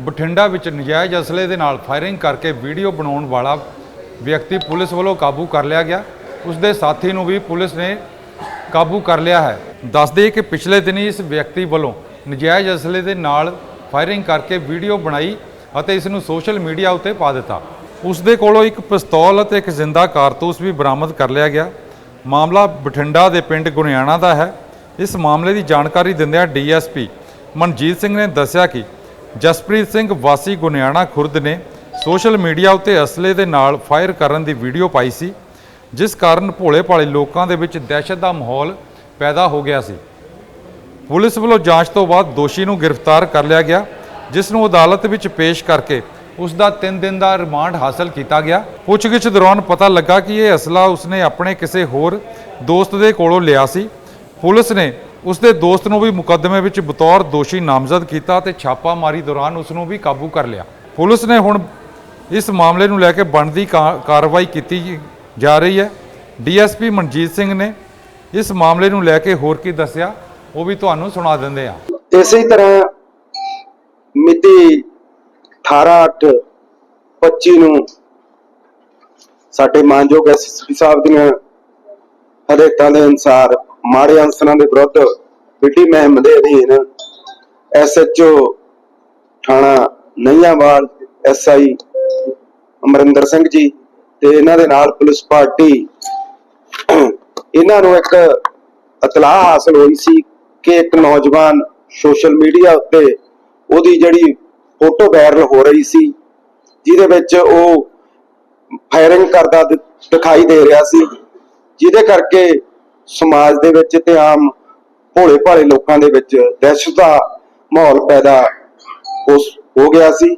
ਬਠਿੰਡਾ ਵਿੱਚ ਨਜਾਇਜ਼ ਅਸਲੇ ਦੇ ਨਾਲ ਫਾਇਰਿੰਗ ਕਰਕੇ ਵੀਡੀਓ ਬਣਾਉਣ ਵਾਲਾ ਵਿਅਕਤੀ ਪੁਲਿਸ ਵੱਲੋਂ ਕਾਬੂ ਕਰ ਲਿਆ ਗਿਆ। ਉਸ ਦੇ ਸਾਥੀ ਨੂੰ ਵੀ ਪੁਲਿਸ ਨੇ ਕਾਬੂ ਕਰ ਲਿਆ ਹੈ। ਦੱਸ ਦਈਏ ਕਿ ਪਿਛਲੇ ਦਿਨੀ ਇਸ ਵਿਅਕਤੀ ਵੱਲੋਂ ਨਜਾਇਜ਼ ਅਸਲੇ ਦੇ ਨਾਲ ਫਾਇਰਿੰਗ ਕਰਕੇ ਵੀਡੀਓ ਬਣਾਈ ਅਤੇ ਇਸ ਨੂੰ ਸੋਸ਼ਲ ਮੀਡੀਆ ਉੱਤੇ ਪਾ ਦਿੱਤਾ। ਉਸ ਦੇ ਕੋਲੋਂ ਇੱਕ ਪਿਸਤੌਲ ਅਤੇ ਇੱਕ ਜ਼ਿੰਦਾ ਕਾਰਤੂਸ ਵੀ ਬਰਾਮਦ ਕਰ ਲਿਆ ਗਿਆ। ਮਾਮਲਾ ਬਠਿੰਡਾ ਦੇ ਪਿੰਡ ਗੁਨਿਆਣਾ ਦਾ ਹੈ। ਇਸ ਮਾਮਲੇ ਦੀ ਜਾਣਕਾਰੀ ਦਿੰਦਿਆਂ ਡੀਐਸਪੀ ਮਨਜੀਤ ਸਿੰਘ ਨੇ ਦੱਸਿਆ ਕਿ ਜਸਪ੍ਰੀਤ ਸਿੰਘ ਵਾਸੀ ਗੁਨਿਆਣਾ ਖੁਰਦ ਨੇ ਸੋਸ਼ਲ ਮੀਡੀਆ ਉੱਤੇ ਅਸਲੇ ਦੇ ਨਾਲ ਫਾਇਰ ਕਰਨ ਦੀ ਵੀਡੀਓ ਪਾਈ ਸੀ, ਜਿਸ ਕਾਰਨ ਭੋਲੇ ਭਾਲੇ ਲੋਕਾਂ ਦੇ ਵਿੱਚ ਦਹਿਸ਼ਤ ਦਾ ਮਾਹੌਲ ਪੈਦਾ ਹੋ ਗਿਆ ਸੀ। ਪੁਲਿਸ ਵੱਲੋਂ ਜਾਂਚ ਤੋਂ ਬਾਅਦ ਦੋਸ਼ੀ ਨੂੰ ਗ੍ਰਿਫਤਾਰ ਕਰ ਲਿਆ ਗਿਆ, ਜਿਸ ਨੂੰ ਅਦਾਲਤ ਵਿੱਚ ਪੇਸ਼ ਕਰਕੇ ਉਸ ਦਾ 3 ਦਿਨ ਦਾ ਰਿਮਾਂਡ ਹਾਸਲ ਕੀਤਾ ਗਿਆ। ਪੁੱਛਗਿੱਛ ਦੌਰਾਨ ਪਤਾ ਲੱਗਾ ਕਿ ਇਹ ਅਸਲਾ ਉਸਨੇ ਆਪਣੇ ਕਿਸੇ ਹੋਰ ਦੋਸਤ ਦੇ ਕੋਲੋਂ ਲਿਆ ਸੀ। ਪੁਲਿਸ ਨੇ ਉਸ ਦੇ ਦੋਸਤ ਨੂੰ ਵੀ ਮੁਕੱਦਮੇ ਵਿੱਚ ਬਤੌਰ ਦੋਸ਼ੀ ਨਾਮਜ਼ਦ ਕੀਤਾ ਤੇ ਛਾਪਾਮਾਰੀ ਦੌਰਾਨ ਉਸ ਨੂੰ ਵੀ ਕਾਬੂ ਕਰ ਲਿਆ। ਪੁਲਿਸ ਨੇ ਹੁਣ ਇਸ ਮਾਮਲੇ ਨੂੰ ਲੈ ਕੇ ਬਣਦੀ ਕਾਰਵਾਈ ਕੀਤੀ ਜਾ ਰਹੀ ਹੈ। ਡੀਐਸਪੀ ਮਨਜੀਤ ਸਿੰਘ ਨੇ ਇਸ ਮਾਮਲੇ ਨੂੰ ਲੈ ਕੇ ਹੋਰ ਕੀ ਦੱਸਿਆ, ਉਹ ਵੀ ਤੁਹਾਨੂੰ ਸੁਣਾ ਦਿੰਦੇ ਆ ਇਸੇ ਤਰ੍ਹਾਂ ਮਿਤੀ 18/8/25 ਨੂੰ ਸਾਡੇ ਮਾਨਯੋਗ ਐਸਐਸਪੀ ਸਾਹਿਬ ਦੀਆਂ ਹਦਾਇਤਾਂ ਦੇ ਅਨੁਸਾਰ ਮਾੜੇ ਅੰਸਰਾਂ ਦੇ ਵਿਰੁੱਧ ਵਿੱਢੀ ਮਹਿਮ ਦੇ ਅਧੀਨ ਐਸਐਚਓ ਥਾਣਾ ਨਈਆਂਵਾਲ ਐਸਆਈ ਅਮਰਿੰਦਰ ਸਿੰਘ ਜੀ ਤੇ ਇਹਨਾਂ ਦੇ ਨਾਲ ਪੁਲਿਸ ਪਾਰਟੀ ਇਹਨਾਂ ਨੂੰ ਇੱਕ ਇਤਲਾਹ ਹਾਸਲ ਹੋਈ ਸੀ ਕਿ ਇੱਕ ਨੌਜਵਾਨ ਸੋਸ਼ਲ ਮੀਡੀਆ ਉੱਤੇ ਉਹਦੀ ਜਿਹੜੀ ਫੋਟੋ ਵਾਇਰਲ ਹੋ ਰਹੀ ਸੀ, ਜਿਹਦੇ ਵਿੱਚ ਉਹ ਫਾਇਰਿੰਗ ਕਰਦਾ ਦਿਖਾਈ ਦੇ ਰਿਹਾ ਸੀ। ਜਿਹਦੇ ਕਰਕੇ ਸਮਾਜ ਦੇ ਵਿੱਚ ਤੇ ਆਮ ਭੋਲੇ ਭਾਲੇ ਲੋਕਾਂ ਦੇ ਵਿੱਚ ਦਹਿਸ਼ਤ ਦਾ ਮਾਹੌਲ ਪੈਦਾ ਹੋ ਗਿਆ ਸੀ।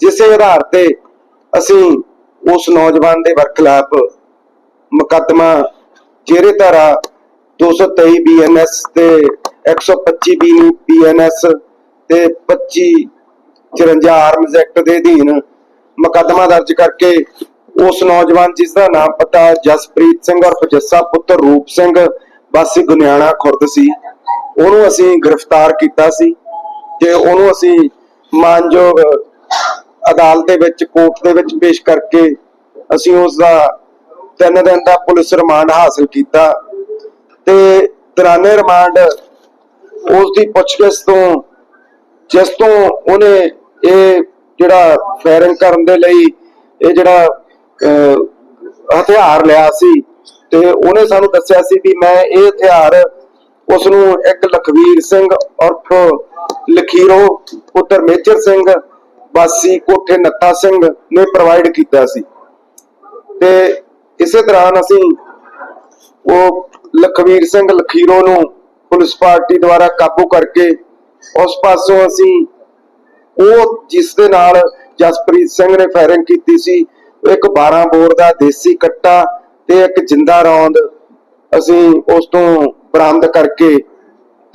ਜਿਸੇ ਆਧਾਰ ਤੇ ਅਸੀਂ ਉਸ ਨੌਜਵਾਨ ਦੇ ਵਰਖਲਾਫ ਮੁਕੱਦਮਾ ਜਿਹੜੇ ਧਾਰਾ 223 ਬੀਐਨਐਸ ਤੇ 125 ਬੀਐਨਐਸ ਤੇ 25 54 ਆਰਮਜ਼ ਐਕਟ ਦੇ ਅਧੀਨ ਮੁਕੱਦਮਾ ਦਰਜ ਕਰਕੇ ਉਸ ਨੌਜਵਾਨ ਜਿਸ ਦਾ ਨਾਮ ਪਤਾ ਜਸਪ੍ਰੀਤ ਸਿੰਘ ਔਰ ਜੱਸਾ ਪੁੱਤਰ ਰੂਪ ਸਿੰਘ, ਵਾਸੀ ਗੁਨਿਆਣਾ ਖੁਰਦ ਸੀ। ਉਹਨੂੰ ਅਸੀਂ ਗ੍ਰਿਫਤਾਰ ਕੀਤਾ ਸੀ ਤੇ ਉਹਨੂੰ ਅਸੀਂ ਮਾਨਯੋਗ ਅਦਾਲਤ ਦੇ ਵਿੱਚ, ਕੋਰਟ ਦੇ ਵਿੱਚ ਪੇਸ਼ ਕਰਕੇ ਅਸੀਂ ਉਸ ਦਾ ਤਿੰਨ ਦਿਨ ਦਾ ਪੁਲਿਸ ਰਿਮਾਂਡ ਹਾਸਲ ਕੀਤਾ ਤੇ ਦੌਰਾਨੇ ਰਿਮਾਂਡ ਉਸ ਦੀ ਪੁੱਛਗਿੱਛ ਤੋਂ, ਜਿਸ ਤੋਂ ਉਹਨੇ ਇਹ ਜਿਹੜਾ ਫਾਇਰਿੰਗ ਕਰਨ ਦੇ ਲਈ, ਇਹ ਜਿਹੜਾ ਹਥਿਆਰ ਲਿਆ ਸੀ ਤੇ ਉਹਨੇ ਸਾਨੂੰ ਦੱਸਿਆ ਸੀ ਵੀ ਮੈਂ ਇਹ ਹਥਿਆਰ ਉਸ ਨੂੰ ਇੱਕ ਲਖਵੀਰ ਸਿੰਘ ਉਰਫ ਲਖੀਰੋ ਪੁੱਤਰ ਮੇਜਰ ਸਿੰਘ, ਵਾਸੀ ਕੋਠੇ ਨੱਥਾ ਸਿੰਘ ਨੇ ਪ੍ਰੋਵਾਈਡ ਕੀਤਾ ਸੀ। ਤੇ ਇਸੇ ਦੌਰਾਨ ਅਸੀਂ ਉਹ ਲਖਵੀਰ ਸਿੰਘ ਲਖੀਰੋ ਨੂੰ ਪੁਲਿਸ ਪਾਰਟੀ ਦੁਆਰਾ ਕਾਬੂ ਕਰਕੇ ਉਸ ਪਾਸੋਂ ਅਸੀਂ ਉਹ ਜਿਸ ਦੇ ਨਾਲ ਜਸਪ੍ਰੀਤ ਸਿੰਘ ਨੇ ਫਾਇਰਿੰਗ ਕੀਤੀ ਸੀ ਇੱਕ 12 ਬੋਰ ਦਾ ਦੇਸੀ ਕੱਟਾ ਤੇ ਇੱਕ ਜਿੰਦਾ ਰੌਂਦ ਅਸੀਂ ਉਸ ਤੋਂ ਬਰਾਮਦ ਕਰਕੇ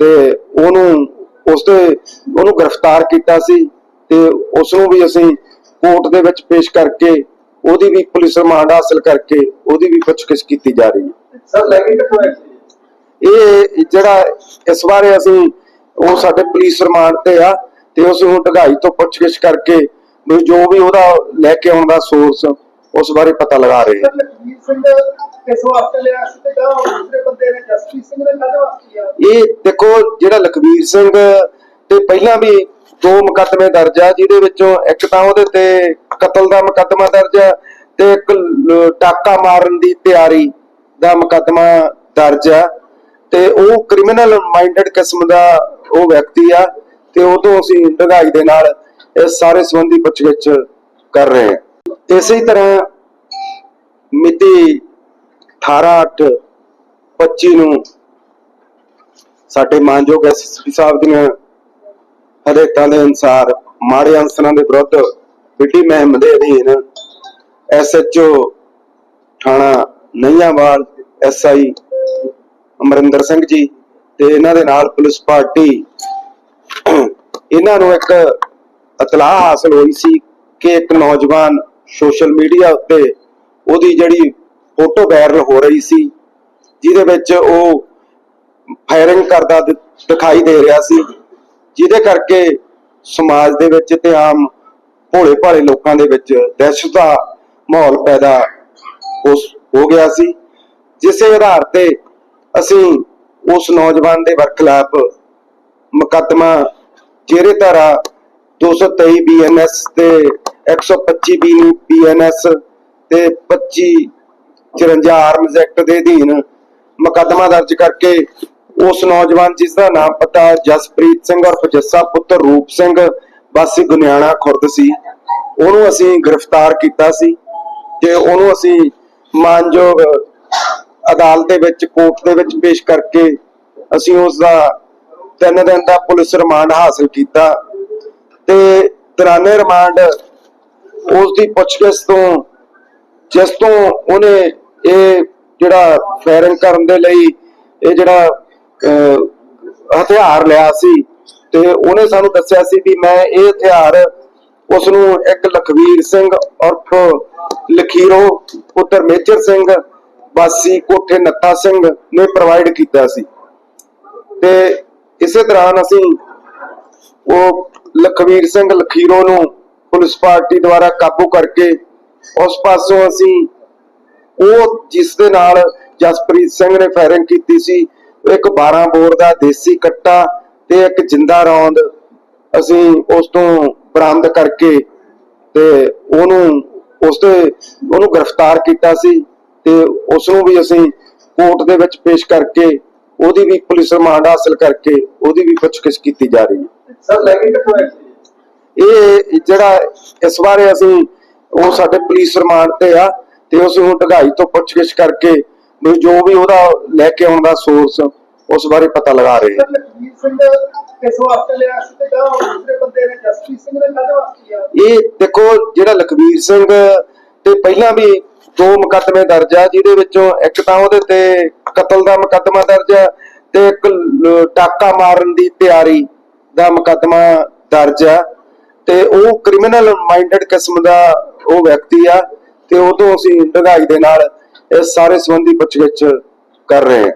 ਤੇ ਉਹਨੂੰ ਉਸ ਦੇ ਉਹਨੂੰ ਗ੍ਰਿਫਤਾਰ ਕੀਤਾ ਸੀ ਤੇ ਉਸ ਨੂੰ ਵੀ ਅਸੀਂ ਕੋਰਟ ਦੇ ਵਿੱਚ ਪੇਸ਼ ਕਰਕੇ ਉਹਦੀ ਵੀ ਪੁਲਿਸ ਰਿਮਾਂਡ ਹਾਸਲ ਕਰਕੇ ਉਹਦੀ ਵੀ ਪੁੱਛਗਿੱਛ ਕੀਤੀ ਜਾ ਰਹੀ ਹੈ। ਸਰ ਲੈ ਕੇ ਕਿੱਥੋਂ ਸੀ? ਇਹ ਜਿਹੜਾ ਇਸ ਬਾਰੇ ਅਸੀਂ ਉਹ ਸਾਡੇ ਪੁਲਿਸ ਰਿਮਾਂਡ ਤੇ ਆ ਤੇ ਉਸ ਨੂੰ ਢਗਾਈ ਤੋਂ ਪੁੱਛਗਿੱਛ ਕਰਕੇ ਵੀ ਜੋ ਵੀ ਉਹਦਾ ਲੈ ਕੇ ਆਉਣ ਦਾ ਸੋਰਸ ਉਸ ਬਾਰੇ ਪਤਾ ਲਗਾ ਰਹੇ ਹਾਂ ਇਹ ਦੇਖੋ ਜਿਹੜਾ ਲਖਵੀਰ ਸਿੰਘ ਤੇ ਪਹਿਲਾਂ ਵੀ ਦੋ ਮੁਕੱਦਮੇ ਦਰਜ ਆ ਜਿਹਦੇ ਵਿੱਚੋਂ ਇੱਕ ਤਾਂ ਉਹਦੇ ਤੇ ਕਤਲ ਦਾ ਮੁਕੱਦਮਾ ਦਰਜ ਆ ਤੇ ਇੱਕ ਡਾਕਾ ਮਾਰਨ ਦੀ ਤਿਆਰੀ ਦਾ ਮੁਕੱਦਮਾ ਦਰਜ ਆ ਤੇ ਉਹ ਕ੍ਰਿਮੀਨਲ ਮਾਈਂਡਡ ਕਿਸਮ ਦਾ ਉਹ ਵਿਅਕਤੀ ਆ ਤੇ ਉਹ ਤੋਂ ਅਸੀਂ ਢਗਾਈ ਦੇ ਨਾਲ ਇਸ ਸਾਰੇ ਸੰਬੰਧੀ ਪੁੱਛਗਿੱਛ ਕਰ ਰਹੇ ਹਾਂ। ਇਸੇ ਤਰ੍ਹਾਂ ਮਿਤੀ 18/8/25 ਨੂੰ ਸਾਡੇ ਮਾਨਯੋਗ ਐਸਐਸਪੀ ਸਾਹਿਬ ਦੀਆਂ ਹਦਾਇਤਾਂ ਦੇ ਅਨੁਸਾਰ ਮਾੜੇ ਅਨਸਰਾਂ ਦੇ ਵਿਰੁੱਧ ਪਿੱਟੀ ਮਹਿਮ ਦੇ ਅਧੀਨ ਐਸਐਚਓ ਥਾਣਾ ਨਈਆਂਵਾਲ ਐਸਆਈ ਅਮਰਿੰਦਰ ਸਿੰਘ ਜੀ ਤੇ ਇਹਨਾਂ ਦੇ ਨਾਲ ਪੁਲਿਸ ਪਾਰਟੀ, ਇਹਨਾਂ ਨੂੰ ਇੱਕ ਇਤਲਾਹ ਹਾਸਲ ਹੋਈ ਸੀ ਕਿ ਇੱਕ ਨੌਜਵਾਨ ਸੋਸ਼ਲ ਮੀਡੀਆ ਉੱਤੇ ਉਹਦੀ ਜਿਹੜੀ ਫੋਟੋ ਵਾਇਰਲ ਹੋ ਰਹੀ ਸੀ, ਜਿਹਦੇ ਵਿੱਚ ਉਹ ਫਾਇਰਿੰਗ ਕਰਦਾ ਦਿਖਾਈ ਦੇ ਰਿਹਾ ਸੀ, ਜਿਹਦੇ ਕਰਕੇ ਸਮਾਜ ਦੇ ਵਿੱਚ ਤੇ ਆਮ ਭੋਲੇ ਭਾਲੇ ਲੋਕਾਂ ਦੇ ਵਿੱਚ ਦਹਿਸ਼ਤ ਦਾ ਮਾਹੌਲ ਪੈਦਾ ਹੋ ਗਿਆ ਸੀ। ਜਿਸੇ ਆਧਾਰ ਤੇ ਅਸੀਂ ਉਸ ਨੌਜਵਾਨ ਦੇ ਵਰਖਲਾਫ ਮੁਕੱਦਮਾ ਚਿਹਰੇ ਧਾਰਾ 223 ਬੀਐਨਐਸ ਤੇ 125 ਬੀਐਨਐਸ ਤੇ 25 54 ਆਰਮਜ਼ ਐਕਟ ਦੇ ਅਧੀਨ ਮੁਕੱਦਮਾ ਦਰਜ ਕਰਕੇ ਉਸ ਨੌਜਵਾਨ ਜਿਸ ਦਾ ਨਾਮ ਪਤਾ ਜਸਪ੍ਰੀਤ ਸਿੰਘ ਔਰ ਜੱਸਾ ਪੁੱਤਰ ਰੂਪ ਸਿੰਘ, ਵਾਸੀ ਗੁਨਿਆਣਾ ਖੁਰਦ ਸੀ। ਉਹਨੂੰ ਅਸੀਂ ਗ੍ਰਿਫਤਾਰ ਕੀਤਾ ਸੀ ਤੇ ਉਹਨੂੰ ਅਸੀਂ ਮਾਨਯੋਗ ਅਦਾਲਤ ਦੇ ਵਿੱਚ, ਕੋਰਟ ਦੇ ਵਿੱਚ ਪੇਸ਼ ਕਰਕੇ ਅਸੀਂ ਉਸ ਦਾ ਤਿੰਨ ਦਿਨ ਦਾ ਪੁਲਿਸ ਰਿਮਾਂਡ ਹਾਸਲ ਕੀਤਾ। ਤੇ ਦੌਰਾਨੇ ਰਿਮਾਂਡ ਉਸ ਦੀ ਪੁੱਛਗਿੱਛ ਤੋਂ, ਜਿਸ ਤੋਂ ਉਹਨੇ ਇਹ ਜਿਹੜਾ ਫਾਇਰਿੰਗ ਕਰਨ ਦੇ ਲਈ ਇਹ ਜਿਹੜਾ ਹਥਿਆਰ ਲਿਆ ਸੀ ਤੇ ਉਹਨੇ ਸਾਨੂੰ ਦੱਸਿਆ ਸੀ ਵੀ ਮੈਂ ਇਹ ਹਥਿਆਰ ਉਸ ਨੂੰ ਇੱਕ ਲਖਵੀਰ ਸਿੰਘ ਉਰਫ ਲਖੀਰੋ ਪੁੱਤਰ ਮੇਜਰ ਸਿੰਘ, ਵਾਸੀ ਕੋਠੇ ਨੱਤਾ ਸਿੰਘ ਨੇ ਪ੍ਰੋਵਾਈਡ ਕੀਤਾ ਸੀ। ਤੇ ਇਸੇ ਦੌਰਾਨ ਅਸੀਂ ਉਹ ਲਖਵੀਰ ਸਿੰਘ ਲਖੀਰੋ ਨੂੰ ਪੁਲਿਸ ਪਾਰਟੀ ਦੁਆਰਾ ਕਾਬੂ ਕਰਕੇ ਉਸ ਪਾਸੋਂ ਅਸੀਂ ਉਹ ਜਿਸ ਦੇ ਨਾਲ ਜਸਪ੍ਰੀਤ ਸਿੰਘ ਨੇ ਫਾਇਰਿੰਗ ਕੀਤੀ ਸੀ, ਇੱਕ 12 ਬੋਰ ਦਾ ਦੇਸੀ ਕੱਟਾ ਤੇ ਇੱਕ ਜਿੰਦਾ ਰੌਂਦ ਅਸੀਂ ਉਸ ਤੋਂ ਬਰਾਮਦ ਕਰਕੇ ਤੇ ਉਹਨੂੰ ਉਸ ਤੇ ਉਹਨੂੰ ਗ੍ਰਿਫਤਾਰ ਕੀਤਾ ਸੀ ਤੇ ਉਸ ਨੂੰ ਵੀ ਅਸੀਂ ਕੋਰਟ ਦੇ ਵਿੱਚ ਪੇਸ਼ ਕਰਕੇ ਉਹਦੀ ਵੀ ਪੁਲਿਸ ਰਿਮਾਂਡ ਹਾਸਲ ਕਰਕੇ ਉਹਦੀ ਵੀ ਪੁੱਛਗਿੱਛ ਕੀਤੀ ਜਾ ਰਹੀ ਹੈ। ਸਰ ਲੈ ਕੇ ਕਿੱਥੋਂ ਇਹ ਜਿਹੜਾ ਇਸ ਬਾਰੇ ਅਸੀਂ ਉਹ ਸਾਡੇ ਪੁਲਿਸ ਰਿਮਾਂਡ ਤੇ ਆ ਤੇ ਉਸ ਨੂੰ ਢਗਾਈ ਤੋਂ ਪੁੱਛਗਿੱਛ ਕਰਕੇ ਜੋ ਵੀ ਉਹਦਾ ਲੈ ਕੇ ਆਉਣ ਦਾ ਸੋਰਸ ਉਸ ਬਾਰੇ ਪਤਾ ਲਗਾ ਰਹੇ ਹਾਂ। ਇਹ ਦੇਖੋ ਜਿਹੜਾ ਲਖਵੀਰ ਸਿੰਘ ਤੇ ਪਹਿਲਾਂ ਵੀ ਦੋ ਮੁਕੱਦਮੇ ਦਰਜ ਆ ਜਿਹਦੇ ਵਿੱਚੋਂ ਇੱਕ ਤਾਂ ਉਹਦੇ ਤੇ ਕਤਲ ਦਾ ਮੁਕੱਦਮਾ ਦਰਜ ਹੈ ਤੇ ਇੱਕ ਟਾਕਾ ਮਾਰਨ ਦੀ ਤਿਆਰੀ ਦਾ ਮੁਕੱਦਮਾ ਦਰਜ ਆ ਤੇ ਉਹ ਕ੍ਰਿਮੀਨਲ ਮਾਈਂਡਡ ਕਿਸਮ ਦਾ ਉਹ ਵਿਅਕਤੀ ਆ ਤੇ ਉਹ ਤੋਂ ਅਸੀਂ ਢਗਾਈ ਦੇ ਨਾਲ ਇਸ ਸਾਰੇ ਸੰਬੰਧੀ ਪੁੱਛਗਿੱਛ ਕਰ ਰਹੇ ਹਾਂ।